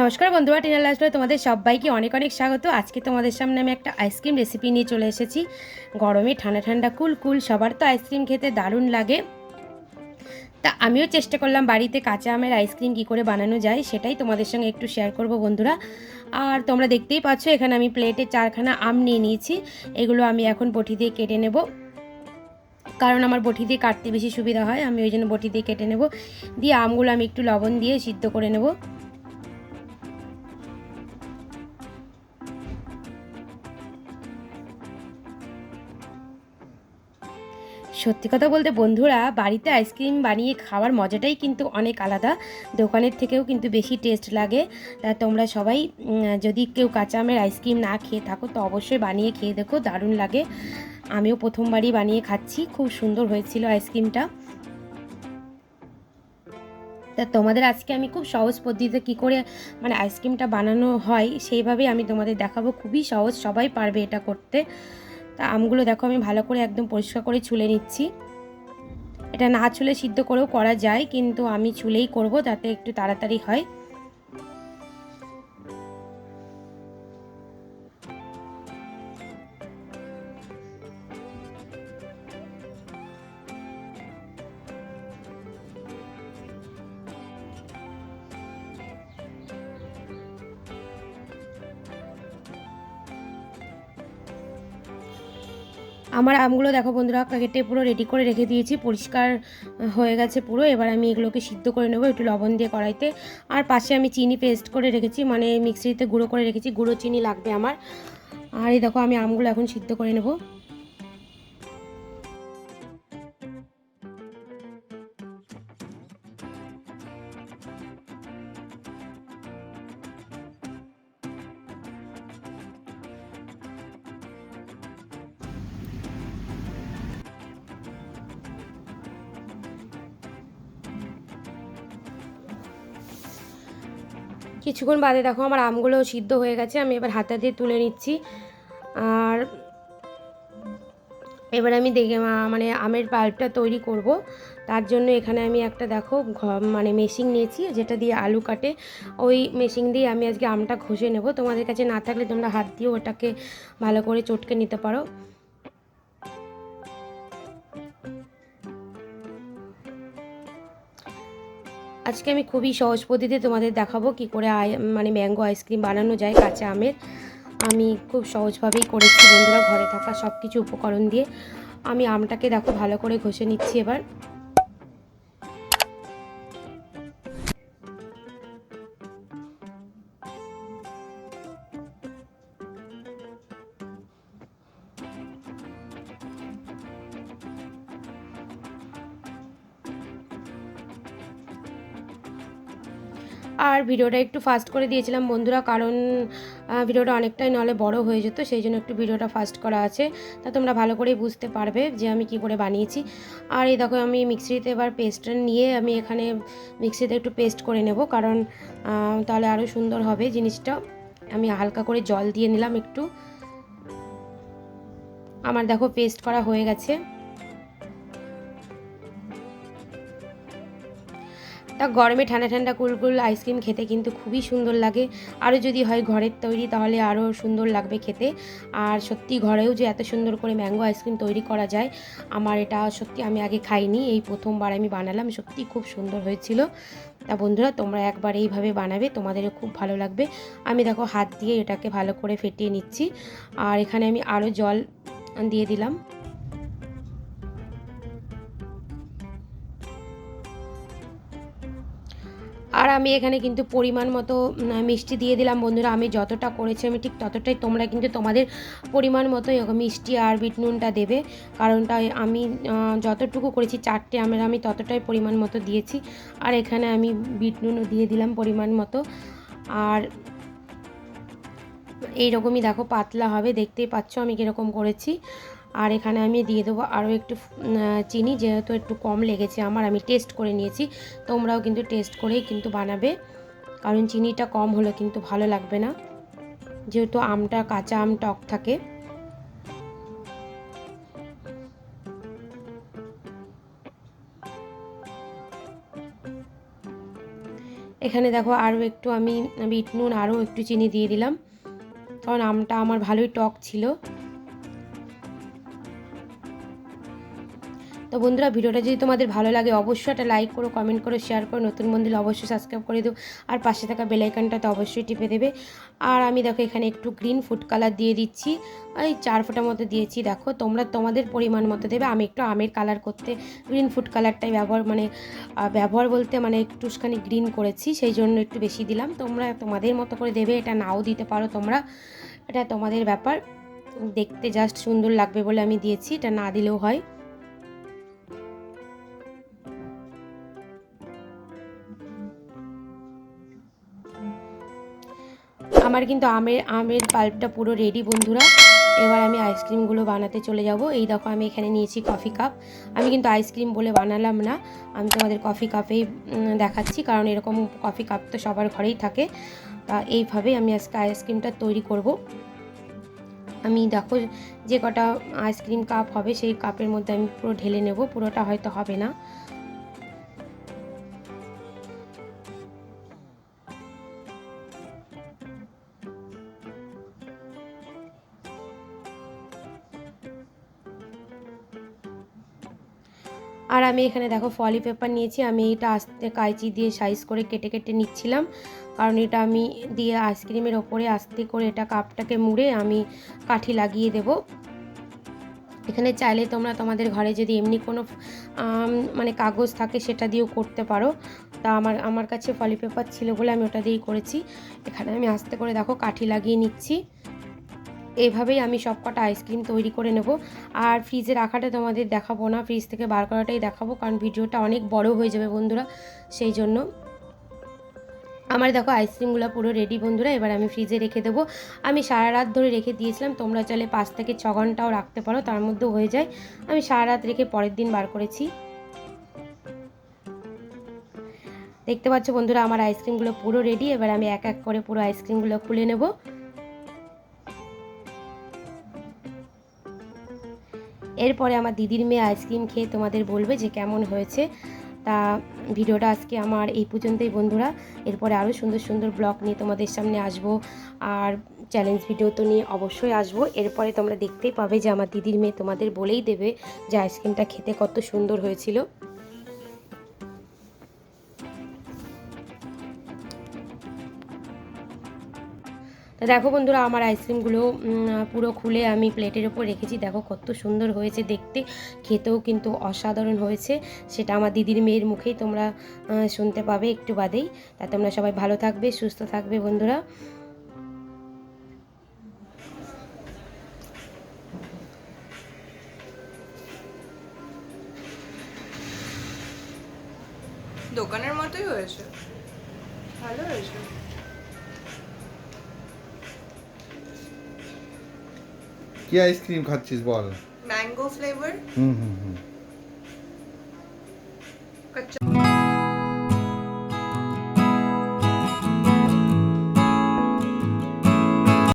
নমস্কার বন্ধুরা, টিনা লাস্টে তোমাদের সবাইকে অনেক অনেক স্বাগত। আজকে তোমাদের সামনে আমি একটা আইসক্রিম রেসিপি নিয়ে চলে এসেছি। গরমে ঠান্ডা ঠান্ডা কুল কুল, সবার তো আইসক্রিম খেতে দারুণ লাগে। তা আমিও চেষ্টা করলাম বাড়িতে কাঁচা আমের আইসক্রিম কী করে বানানো যায়, সেটাই তোমাদের সঙ্গে একটু শেয়ার করব বন্ধুরা। আর তোমরা দেখতেই পাচ্ছ, এখানে আমি প্লেটে চারখানা আম নিয়ে নিয়েছি। এগুলো আমি এখন বটি দিয়ে কেটে নেব। কারণ আমার বটি দিয়ে কাটতে বেশি সুবিধা হয়, আমি ওই জন্য বটি দিয়ে কেটে নেব। দিয়ে আমগুলো আমি একটু লবণ দিয়ে সিদ্ধ করে নেব। সত্যি কথা বলতে বন্ধুরা, বাড়িতে আইসক্রিম বানিয়ে খাওয়ার মজাটাই কিন্তু অনেক আলাদা। দোকানের থেকেও কিন্তু বেশি টেস্ট লাগে। তা তোমরা সবাই যদি কেউ কাঁচা আমের আইসক্রিম না খেয়ে থাকো, তো অবশ্যই বানিয়ে খেয়ে দেখো, দারুণ লাগে। আমিও প্রথমবারই বানিয়ে খাচ্ছি, খুব সুন্দর হয়েছিল আইসক্রিমটা। তা তোমাদের আজকে আমি খুব সহজ পদ্ধতিতে কী করে মানে আইসক্রিমটা বানানো হয়, সেইভাবেই আমি তোমাদের দেখাবো। খুবই সহজ, সবাই পারবে এটা করতে। তা আমগুলো দেখো আমি ভালো করে একদম পরিষ্কার করে ছুলে নিচ্ছি। এটা না ছুলে সিদ্ধ করেও করা যায়, কিন্তু আমি ছুলেই করব, যাতে একটু তাড়াতাড়ি হয়। আমার আমগুলো দেখো বন্ধুরা কেটে পুরো রেডি করে রেখে দিয়েছি, পরিষ্কার হয়ে গেছে পুরো। এবার আমি এগুলোকে সিদ্ধ করে নেব একটু লবণ দিয়ে কড়াইতে। আর পাশে আমি চিনি পেস্ট করে রেখেছি মানে মিক্সিতে গুঁড়ো করে রেখেছি, গুঁড়ো চিনি লাগবে আমার। আর এই দেখো আমি আমগুলো এখন সিদ্ধ করে নেব। কিছুক্ষণ বাদে দেখো আমার আমগুলো সিদ্ধ হয়ে গেছে, আমি এবার হাতে দিয়ে তুলে নিচ্ছি। আর এবার আমি দেখে মানে আমের পাল্পটা তৈরি করব। তার জন্য এখানে আমি একটা দেখো মানে মেশিন নিয়েছি, যেটা দিয়ে আলু কাটে। ওই মেশিন দিয়ে আমি আজকে আমটা ঘষে নেব। তোমাদের কাছে না থাকলে তোমরা হাত দিয়ে ওটাকে ভালো করে চটকে নিতে পারো। আজকে আমি খুবই সহজ পদ্ধতিতে তোমাদের দেখাবো কি করে মানে ম্যাঙ্গো আইসক্রিম বানানো যায় কাঁচা আমের। আমি খুব সহজভাবেই করেছি বন্ধুরা, ঘরে থাকা সব কিছু উপকরণ দিয়ে। আমি আমটাকে দেখো ভালো করে ঘষে নিচ্ছি এবার। আর ভিডিওটা একটু ফাস্ট করে দিয়েছিলাম বন্ধুরা, কারণ ভিডিওটা অনেকটাই নলে বড় হয়ে যেত, সেই জন্য একটু ভিডিওটা ফাস্ট করা আছে। তা তোমরা ভালো করেই বুঝতে পারবে যে আমি কি করে বানিয়েছি। আর এই দেখো, আমি মিক্সিতে এবার পেস্টটা নিয়ে আমি এখানে মিক্সিতে একটু পেস্ট করে নেব, কারণ তাহলে আরও সুন্দর হবে জিনিসটা। আমি হালকা করে জল দিয়ে নিলাম একটু। আমার দেখো পেস্ট করা হয়ে গেছে। তা গরমে ঠান্ডা ঠান্ডা কুলকুল আইসক্রিম খেতে কিন্তু খুবই সুন্দর লাগে। আরও যদি হয় ঘরের তৈরি তাহলে আরও সুন্দর লাগবে খেতে। আর সত্যি ঘরেও যে এত সুন্দর করে ম্যাঙ্গো আইসক্রিম তৈরি করা যায়, আমার এটা সত্যি আমি আগে খাইনি, এই প্রথমবার আমি বানালাম, সত্যি খুব সুন্দর হয়েছিল। তা বন্ধুরা, তোমরা একবার এইভাবে বানাবে, তোমাদেরও খুব ভালো লাগবে। আমি দেখো হাত দিয়ে এটাকে ভালো করে ফেটিয়ে নিচ্ছি। আর এখানে আমি আরও জল দিয়ে দিলাম। আর আমি এখানে কিন্তু পরিমাণ মতো মিষ্টি দিয়ে দিলাম। বন্ধুরা, আমি যতটা করেছি আমি ঠিক ততটাই তোমরা কিন্তু তোমাদের পরিমাণ মতো মিষ্টি আর বিট নুনটা দেবে। কারণটা আমি যতটুকু করেছি চারটে আমের, আমি ততটাই পরিমাণ মতো দিয়েছি। আর এখানে আমি বিট নুনও দিয়ে দিলাম পরিমাণ মতো। আর এইরকমই দেখো, পাতলা হবে, দেখতেই পাচ্ছ আমি কীরকম করেছি। আর এখানে আমি দিয়ে দেবো আরও একটু চিনি, যেহেতু একটু কম লেগেছে আমার, আমি টেস্ট করে নিয়েছি। তোমরাও কিন্তু টেস্ট করেই কিন্তু বানাবে, কারণ চিনিটা কম হলে কিন্তু ভালো লাগবে না। যেহেতু আমটা কাঁচা আম টক থাকে। এখানে দেখো আরও একটু আমি, বিট নুন, আরও একটু চিনি দিয়ে দিলাম। কারণ আমটা আমার ভালোই টক ছিল। তো বন্ধুরা, ভিডিওটা যদি তোমাদের ভালো লাগে, অবশ্যই একটা লাইক করো কমেন্ট করো শেয়ার করো, নতুন বন্ধুরা অবশ্যই সাবস্ক্রাইব করে দিও। আর পাশে থাকা বেলাইকানটা তো অবশ্যই টিপে দেবে। আর আমি দেখো, এখানে একটু গ্রিন ফুড কালার দিয়ে দিচ্ছি। এই চার ফোঁটার মতো দিয়েছি, দেখো, তোমরা তোমাদের পরিমাণ মতো দেবে। আমি একটু আমের কালার করতে গ্রিন ফুড কালারটাই ব্যবহার মানে ব্যবহার বলতে মানে একটুখানি গ্রিন করেছি, সেই জন্য একটু বেশি দিলাম। তোমরা তোমাদের মতো করে দেবে, এটা নাও দিতে পারো তোমরা। এটা তোমাদের ব্যাপার। দেখতে জাস্ট সুন্দর লাগবে বলে আমি দিয়েছি, এটা না দিলেও হয়। আমার কিন্তু আমের আমের পাল্পটা পুরো রেডি বন্ধুরা। এবার আমি আইসক্রিমগুলো বানাতে চলে যাব। এই দেখো, আমি এখানে নিয়েছি কফি কাপ আমি কিন্তু আইসক্রিম বলে বানালাম না। আমি তোমাদের কফি কাপেই দেখাচ্ছি। কারণ এরকম কফি কাপ তো সবার ঘরেই থাকে। তা এইভাবেই আমি আজকে আইসক্রিমটা তৈরি করব। আমি দেখো, যে কটা আইসক্রিম কাপ হবে, সেই কাপের মধ্যে আমি পুরো ঢেলে নেব। পুরোটা হয়তো হবে না। আর আমি এখানে দেখো ফলি পেপার নিয়েছি। আমি এটা আস্তে কাঁচি দিয়ে সাইজ করে কেটে কেটে নিচ্ছিলাম। কারণ এটা আমি দিয়ে আইসক্রিমের ওপরে আস্তে করে এটা কাপটাকে মুড়ে আমি কাঠি লাগিয়ে দেব। এখানে চাইলে তোমরা তোমাদের ঘরে যদি এমনি কোনো মানে কাগজ থাকে সেটা দিয়েও করতে পারো। তা আমার আমার কাছে ফলি পেপার ছিল বলে আমি ওটা দিয়েই করেছি। এখানে আমি আস্তে করে দেখো কাঠি লাগিয়ে নিচ্ছি। এইভাবেই আমি সব কটা আইসক্রিম তৈরি করে নেব। আর ফ্রিজে রাখাটা তোমাদের দেখাবো না ফ্রিজ থেকে বার করাটাই দেখাবো, কারণ ভিডিওটা অনেক বড় হয়ে যাবে বন্ধুরা, সেই জন্য। আমার দেখো আইসক্রিমগুলো পুরো রেডি বন্ধুরা, এবার আমি ফ্রিজে রেখে দেবো। আমি সারা রাত ধরে রেখে দিয়েছিলাম, তোমরা চাইলে পাঁচ থেকে ছ ঘন্টাও রাখতে পারো, তার মধ্যেও হয়ে যায়। আমি সারা রাত রেখে পরের দিন বার করেছি। দেখতে পাচ্ছ বন্ধুরা, আমার আইসক্রিমগুলো পুরো রেডি এবার আমি এক এক করে পুরো আইসক্রিমগুলো খুলে নেব। এরপরে আমার দিদির মেয়ে আইসক্রিম খেয়ে তোমাদের বলবে যে কেমন হয়েছে। তা ভিডিওটা আজকে আমার এই পর্যন্তই বন্ধুরা। এরপরে আরও সুন্দর সুন্দর ব্লগ নিয়ে তোমাদের সামনে আসব। আর চ্যালেঞ্জ ভিডিও তো নিয়ে অবশ্যই আসব। এরপরে তোমরা দেখতেই পাবে যে আমার দিদির মেয়ে তোমাদের বলেই দেবে যে আইসক্রিমটা খেতে কত সুন্দর হয়েছিল। তো দেখো বন্ধুরা, আমার আইসক্রিমগুলো পুরো খুলে আমি প্লেটের ওপর রেখেছি। দেখো কত সুন্দর হয়েছে দেখতে। খেতেও কিন্তু অসাধারণ হয়েছে। সেটা আমার দিদির মেয়ের মুখেই তোমরা শুনতে পাবে একটু বাদেই। তা তোমরা সবাই ভালো থাকবে, সুস্থ থাকবে বন্ধুরা। দোকানের মতোই হয়েছে। ভালো হয়েছে। কি আইসক্রিম খাচ্ছিস বল? ম্যাঙ্গো ফ্লেভার হুম হুম হুম।